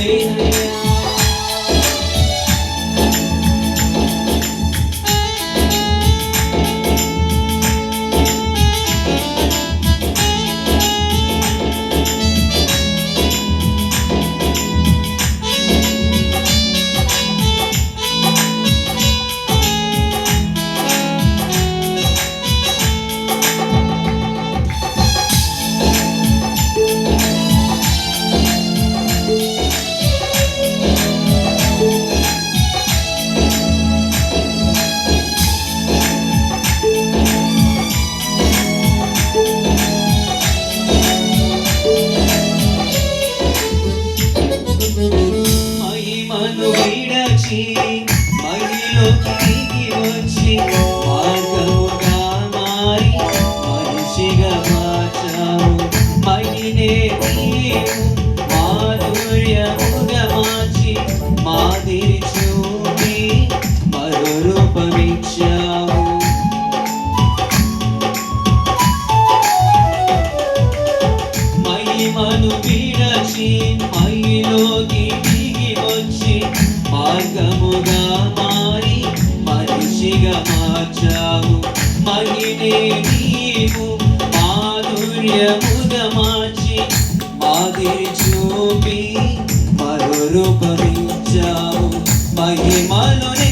Hey, hey. నన్ను విడచి మనిలోకి దిగి వచ్చి మార్గముగా మారి మనిషిగా మార్చావు. మనినే నీవు మాధుర్యముగా మార్చి మాదిరి చూడి మరో రూపమిచ్చావు. మహిమను విడచి భాగముగా మారి మనిషిగా మార్చావు. మహినే నీవు మాధుర్యముగా మార్చి మాదిరి చూపి మరో రూపొందించావు మహిమలునే